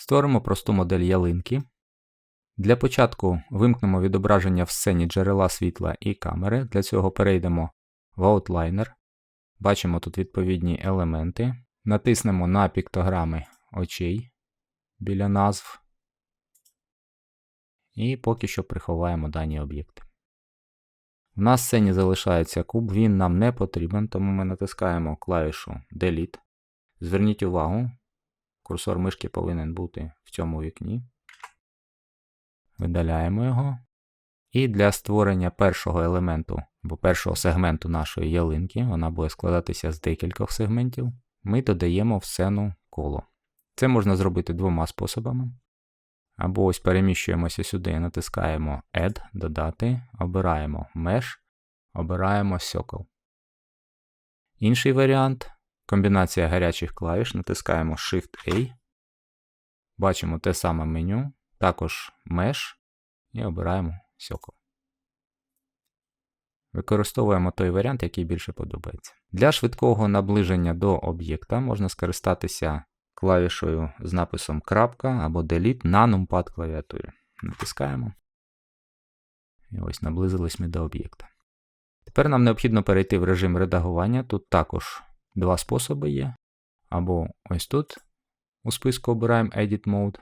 Створимо просту модель ялинки. Для початку вимкнемо відображення в сцені джерела світла і камери. Для цього перейдемо в Outliner. Бачимо тут відповідні елементи. Натиснемо на піктограми очей біля назв. І поки що приховаємо дані об'єкти. У нас в сцені залишається куб, він нам не потрібен, тому ми натискаємо клавішу Delete. Зверніть увагу, курсор мишки повинен бути в цьому вікні. Видаляємо його. І для створення першого елементу або першого сегменту нашої ялинки, вона буде складатися з декількох сегментів, ми додаємо в сцену коло. Це можна зробити двома способами. Або ось переміщуємося сюди, натискаємо Add, додати, обираємо Mesh, обираємо Circle. Інший варіант комбінація гарячих клавіш, натискаємо Shift-A, бачимо те саме меню, також Mesh і обираємо Circle. Використовуємо той варіант, який більше подобається. Для швидкого наближення до об'єкта можна скористатися клавішою з написом крапка або Delete на numpad клавіатурі. Натискаємо. І ось наблизились ми до об'єкта. Тепер нам необхідно перейти в режим редагування. Тут також два способи є. Або ось тут у списку обираємо Edit Mode,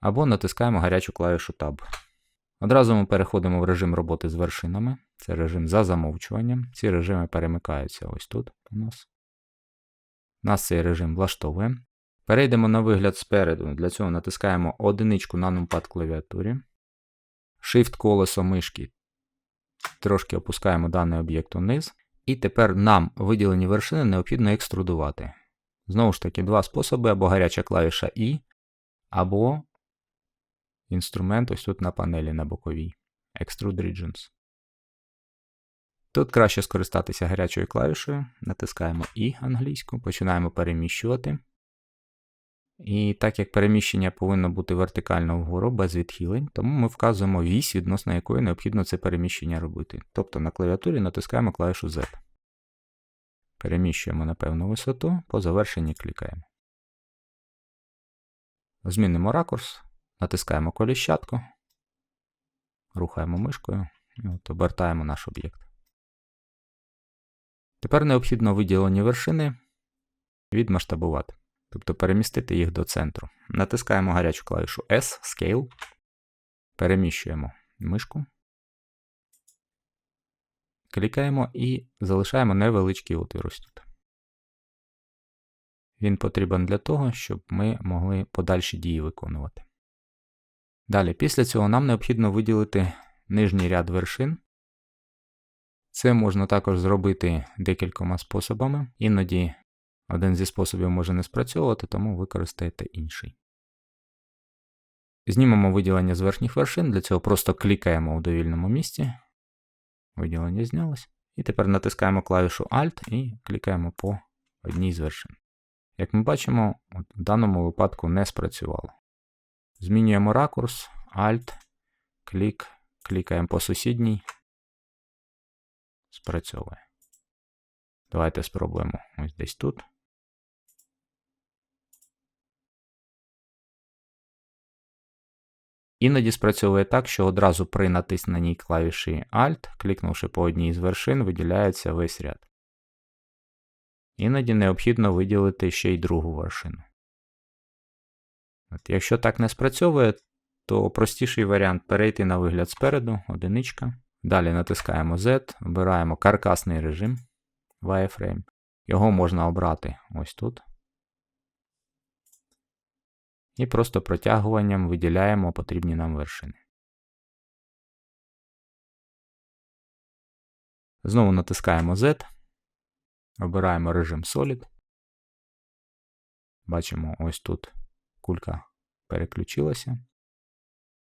або натискаємо гарячу клавішу Tab. Одразу ми переходимо в режим роботи з вершинами. Це режим за замовчуванням. Ці режими перемикаються ось тут у нас. Нас цей режим влаштовує. Перейдемо на вигляд спереду. Для цього натискаємо одиничку на numpad клавіатурі. Shift колесо мишки. Трошки опускаємо даний об'єкт униз. І тепер нам виділені вершини необхідно екструдувати. Знову ж таки, два способи: або гаряча клавіша І, або інструмент ось тут на панелі на боковій. Extrude Regions. Тут краще скористатися гарячою клавішою. Натискаємо І англійську, починаємо переміщувати. І так як переміщення повинно бути вертикально вгору, без відхилень, тому ми вказуємо вісь, відносно якої необхідно це переміщення робити. Тобто на клавіатурі натискаємо клавішу Z. Переміщуємо на певну висоту, по завершенні клікаємо. Змінимо ракурс, натискаємо коліщатку, рухаємо мишкою і от обертаємо наш об'єкт. Тепер необхідно виділені вершини відмасштабувати тобто перемістити їх до центру. Натискаємо гарячу клавішу S, Scale, переміщуємо мишку, клікаємо і залишаємо невеличкий отвір ось тут. Він потрібен для того, щоб ми могли подальші дії виконувати. Далі, після цього нам необхідно виділити нижній ряд вершин. Це можна також зробити декількома способами. Іноді один зі способів може не спрацьовувати, тому використайте інший. Знімемо виділення з верхніх вершин, для цього просто клікаємо у довільному місці. Виділення знялось. І тепер натискаємо клавішу Alt і клікаємо по одній з вершин. Як ми бачимо, в даному випадку не спрацювало. Змінюємо ракурс, Alt, клік, клікаємо по сусідній. Спрацьовує. Давайте спробуємо ось десь тут. Іноді спрацьовує так, що одразу при натисненні клавіші Alt, клікнувши по одній з вершин, виділяється весь ряд. Іноді необхідно виділити ще й другу вершину. От, Якщо так не спрацьовує, то простіший варіант перейти на вигляд спереду, одиничка. Далі натискаємо Z, обираємо каркасний режим wireframe. Його можна обрати ось тут. І просто протягуванням виділяємо потрібні нам вершини. Знову натискаємо Z, обираємо режим Solid. Бачимо, ось тут кулька переключилася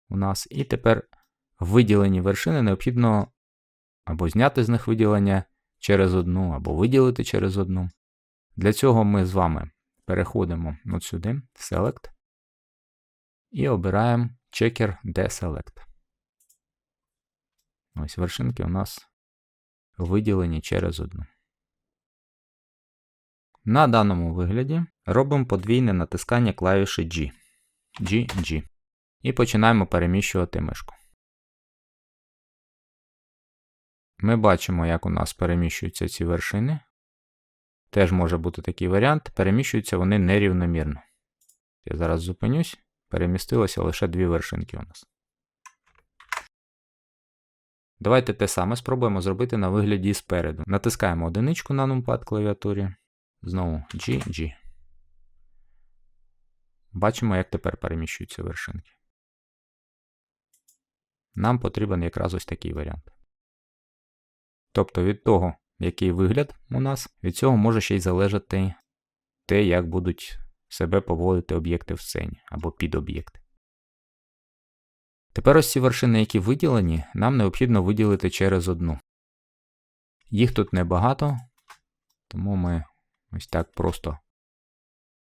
у нас. І тепер виділені вершини необхідно або зняти з них виділення через одну, або виділити через одну. Для цього ми з вами переходимо от сюди, Select і обираємо Checker Deselect. Ось вершинки у нас виділені через одну. На даному вигляді робимо подвійне натискання клавіші G. G, G. І починаємо переміщувати мишку. Ми бачимо, як у нас переміщуються ці вершини. Теж може бути такий варіант. Переміщуються вони нерівномірно. Я зараз зупинюсь. Перемістилося лише дві вершинки у нас. Давайте те саме спробуємо зробити на вигляді спереду. Натискаємо одиничку на numpad клавіатурі. Знову G, G. Бачимо, як тепер переміщуються вершинки. Нам потрібен якраз ось такий варіант. Тобто від того, який вигляд у нас, від цього може ще й залежати те, як будуть себе поводити об'єкти в сцені або підоб'єкти. Тепер ось ці вершини, які виділені, нам необхідно виділити через одну. Їх тут небагато, тому ми ось так просто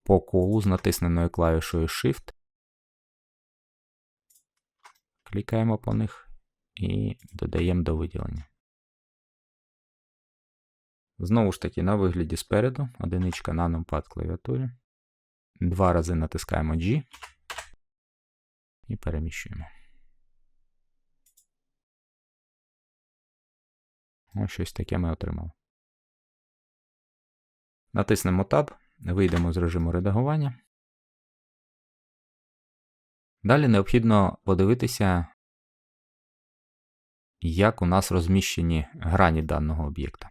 по колу з натисненою клавішою Shift. Клікаємо по них і додаємо до виділення. Знову ж таки, на вигляді спереду, одиничка на numpad клавіатурі. Два рази натискаємо G і переміщуємо. Ось щось таке ми отримали. Натиснемо Tab, вийдемо з режиму редагування. Далі необхідно подивитися, як у нас розміщені грані даного об'єкта.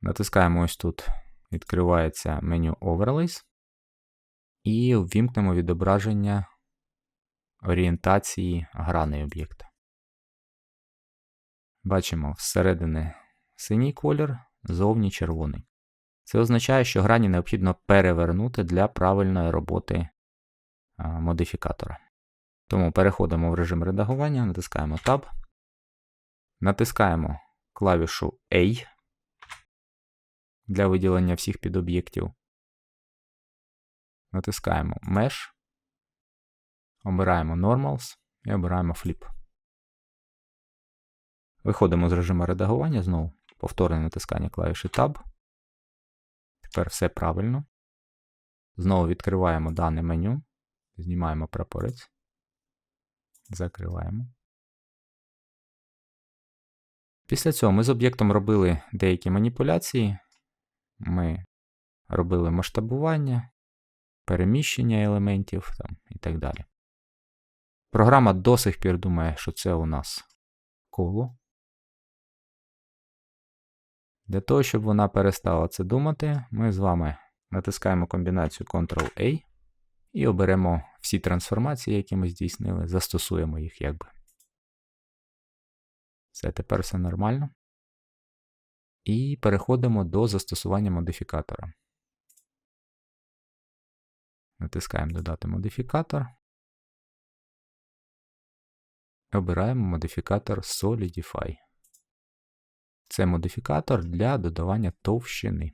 Натискаємо ось тут, відкривається меню Overlays і ввімкнемо відображення орієнтації граней об'єкта. Бачимо всередині синій колір, зовні червоний. Це означає, що грані необхідно перевернути для правильної роботи модифікатора. Тому переходимо в режим редагування, натискаємо Tab, натискаємо клавішу A для виділення всіх підоб'єктів. Натискаємо Mesh, обираємо Normals і обираємо Flip. Виходимо з режиму редагування, знову повторне натискання клавіші Tab. Тепер все правильно. Знову відкриваємо дане меню, знімаємо прапорець, закриваємо. Після цього ми з об'єктом робили деякі маніпуляції. Ми робили масштабування, переміщення елементів там, і так далі. Програма до сих пір думає, що це у нас коло. Для того, щоб вона перестала це думати, ми з вами натискаємо комбінацію Ctrl-A і оберемо всі трансформації, які ми здійснили, застосуємо їх якби. Все, тепер все нормально. І переходимо до застосування модифікатора. Натискаємо Додати модифікатор. Обираємо модифікатор Solidify. Це модифікатор для додавання товщини.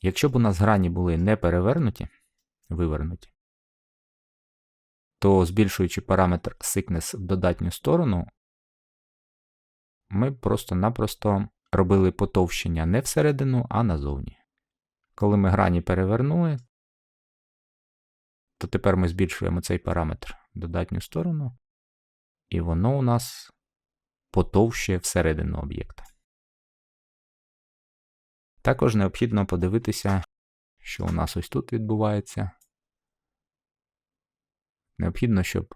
Якщо б у нас грані були не перевернуті, вивернуті, то збільшуючи параметр thickness в додатню сторону, ми просто-напросто робили потовщення не всередину, а назовні. Коли ми грані перевернули, то тепер ми збільшуємо цей параметр в додатню сторону, і воно у нас потовщує всередину об'єкта. Також необхідно подивитися, що у нас ось тут відбувається. Необхідно, щоб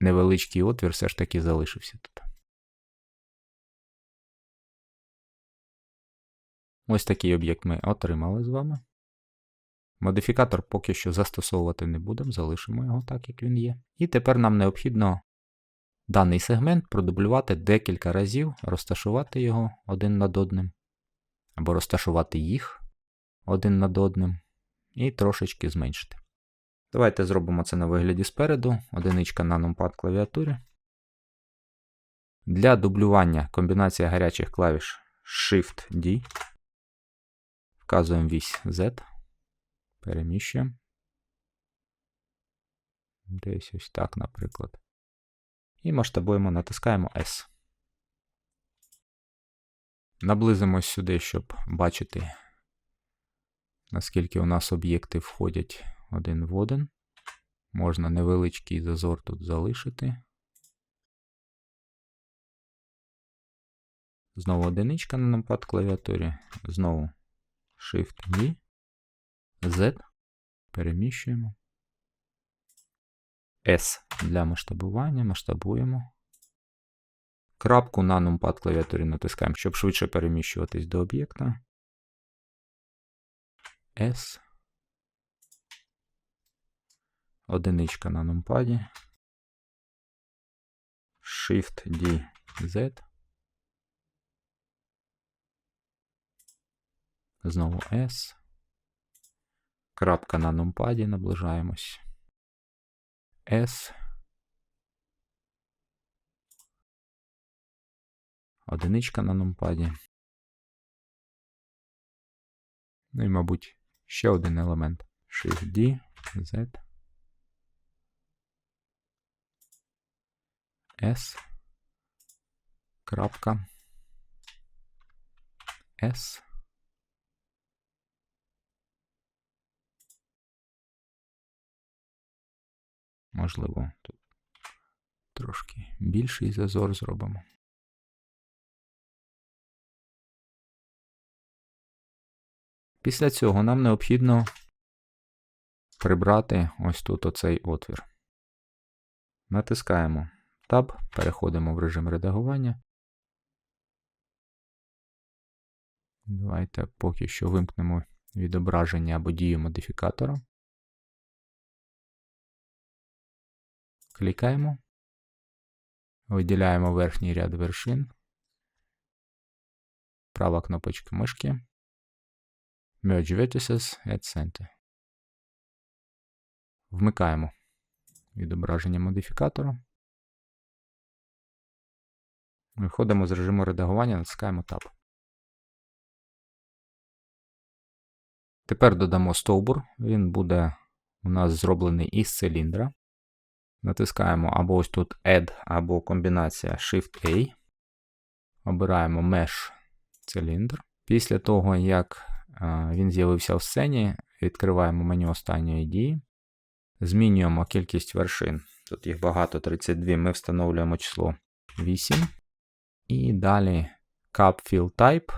невеличкий отвір все ж таки залишився тут. Ось такий об'єкт ми отримали з вами. Модифікатор поки що застосовувати не будемо, залишимо його так, як він є. І тепер нам необхідно даний сегмент продублювати декілька разів, розташувати його один над одним, або розташувати їх один над одним, і трошечки зменшити. Давайте зробимо це на вигляді спереду, одиничка на numpad клавіатурі. Для дублювання комбінація гарячих клавіш Shift-D. Вказуємо вісь Z, переміщуємо. Десь ось так, наприклад. І масштабуємо, натискаємо S. Наблизимось сюди, щоб бачити наскільки у нас об'єкти входять один в один. Можна невеличкий зазор тут залишити. Знову одиничка на напад клавіатурі. Знову Shift-D, Z. Переміщуємо. S для масштабування. Масштабуємо. Крапку на numpad клавіатурі натискаємо, щоб швидше переміщуватись до об'єкта. S. Одиничка на нумпаді. Shift D Z. Знову S. Крапка на нумпаді наближаємось. S. Одиничка на нумпаді. Ну і, мабуть, ще один елемент. Shift D, Z. S. Крапка. S. Можливо, тут трошки більший зазор зробимо. Після цього нам необхідно прибрати ось тут оцей отвір. Натискаємо Tab, переходимо в режим редагування. Давайте поки що вимкнемо відображення або дію модифікатора. Клікаємо. Виділяємо верхній ряд вершин. Права кнопочка мишки. Merge Vertices Add Center. Вмикаємо відображення модифікатора. Виходимо з режиму редагування, натискаємо Tab. Тепер додамо стовбур. Він буде у нас зроблений із циліндра. Натискаємо або ось тут Add, або комбінація Shift-A. Обираємо Mesh циліндр. Після того, як він з'явився в сцені, відкриваємо меню останньої дії. Змінюємо кількість вершин. Тут їх багато 32. Ми встановлюємо число 8. І далі Cup Fill Type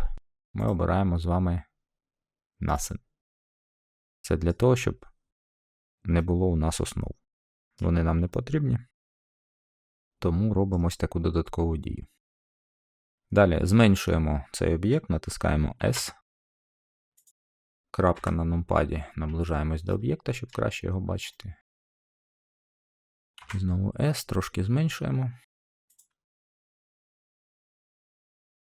ми обираємо з вами Nothing. Це для того, щоб не було у нас основ. Вони нам не потрібні. Тому робимо ось таку додаткову дію. Далі зменшуємо цей об'єкт, натискаємо S. Крапка на нумпаді. Наближаємось до об'єкта, щоб краще його бачити. Знову S, трошки зменшуємо.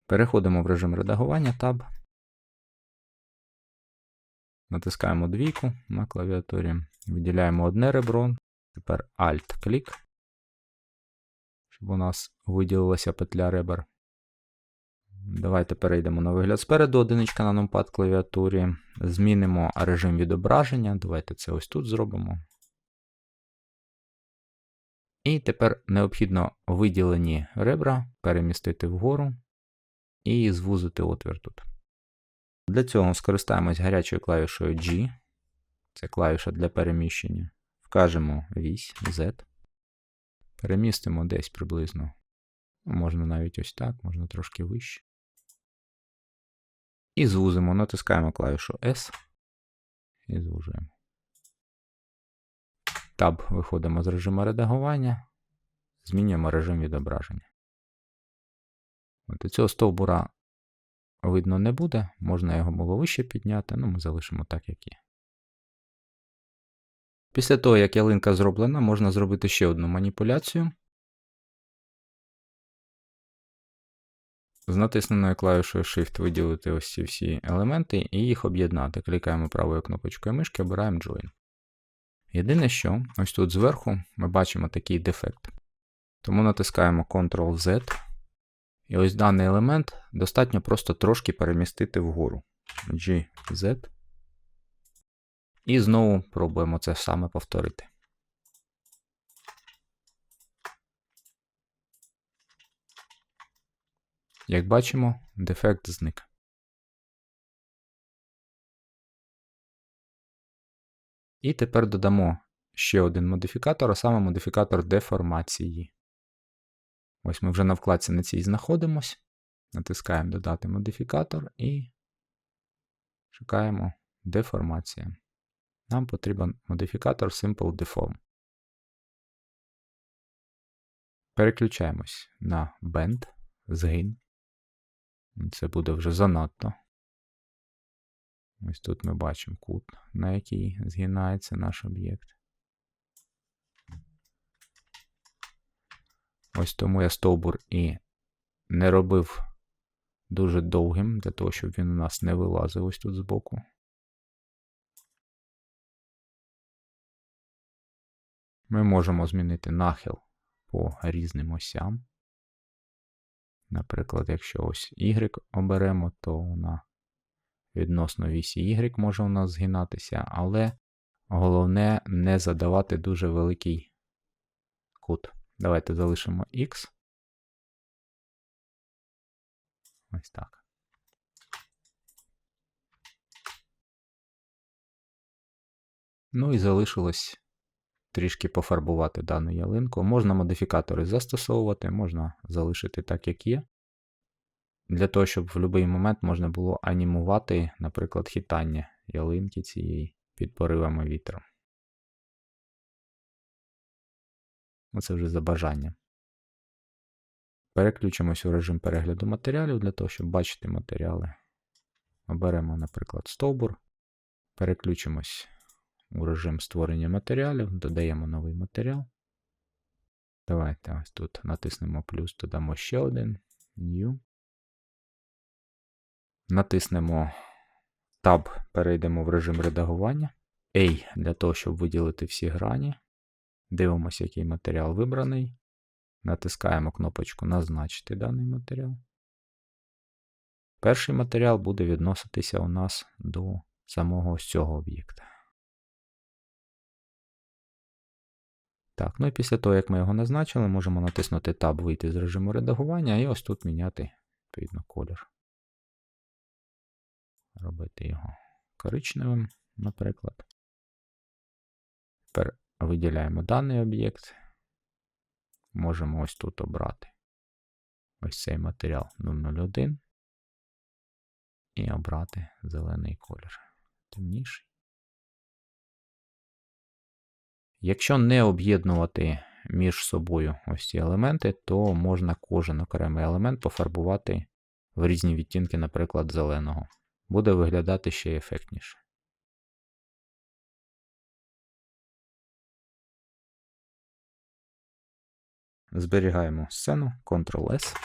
Переходимо в режим редагування Tab. Натискаємо двійку на клавіатурі. Виділяємо одне ребро. Тепер Alt-клік, щоб у нас виділилася петля ребер. Давайте перейдемо на вигляд спереду, одиничка на numpad клавіатурі. Змінимо режим відображення. Давайте це ось тут зробимо. І тепер необхідно виділені ребра перемістити вгору і звузити отвір тут. Для цього скористаємось гарячою клавішою G. Це клавіша для переміщення. Вкажемо вісь Z. Перемістимо десь приблизно. Можна навіть ось так, можна трошки вище. І звузимо, натискаємо клавішу S і звужуємо. Tab виходимо з режиму редагування, змінюємо режим відображення. От Цього стовбура видно не буде, можна його було вище підняти, ну ми залишимо так, як є. Після того, як ялинка зроблена, можна зробити ще одну маніпуляцію. З натисненою клавішою Shift виділити ось ці всі елементи і їх об'єднати. Клікаємо правою кнопочкою мишки, обираємо Join. Єдине, що ось тут зверху ми бачимо такий дефект. Тому натискаємо Ctrl-Z. І ось даний елемент достатньо просто трошки перемістити вгору. G, Z. І знову пробуємо це саме повторити. Як бачимо, дефект зник. І тепер додамо ще один модифікатор, а саме модифікатор деформації. Ось ми вже на вкладці на цій знаходимось. Натискаємо Додати модифікатор і шукаємо деформація. Нам потрібен модифікатор Simple Deform. Переключаємось на Bend, згин. Це буде вже занадто. Ось тут ми бачимо кут, на який згинається наш об'єкт. Ось тому я стовбур і не робив дуже довгим, для того, щоб він у нас не вилазив ось тут збоку. Ми можемо змінити нахил по різним осям. Наприклад, якщо ось Y оберемо, то вона відносно вісі Y може у нас згинатися, але головне не задавати дуже великий кут. Давайте залишимо X. Ось так. Ну і залишилось трішки пофарбувати дану ялинку. Можна модифікатори застосовувати, можна залишити так, як є. Для того, щоб в будь-який момент можна було анімувати, наприклад, хитання ялинки цієї під поривами вітру. Оце вже за бажанням. Переключимось у режим перегляду матеріалів для того, щоб бачити матеріали. Оберемо, наприклад, стовбур. Переключимось у режим створення матеріалів, додаємо новий матеріал. Давайте ось тут натиснемо плюс, додамо ще один New. Натиснемо Tab, перейдемо в режим редагування. A для того, щоб виділити всі грані. Дивимося, який матеріал вибраний. Натискаємо кнопочку Назначити даний матеріал. Перший матеріал буде відноситися у нас до самого ось цього об'єкта. Так, ну і після того, як ми його назначили, можемо натиснути Tab, вийти з режиму редагування і ось тут міняти відповідно колір. Робити його коричневим, наприклад. Тепер виділяємо даний об'єкт. Можемо ось тут обрати ось цей матеріал 001 і обрати зелений колір. Темніший. Якщо не об'єднувати між собою ось ці елементи, то можна кожен окремий елемент пофарбувати в різні відтінки, наприклад, зеленого. Буде виглядати ще ефектніше. Зберігаємо сцену, Ctrl-S.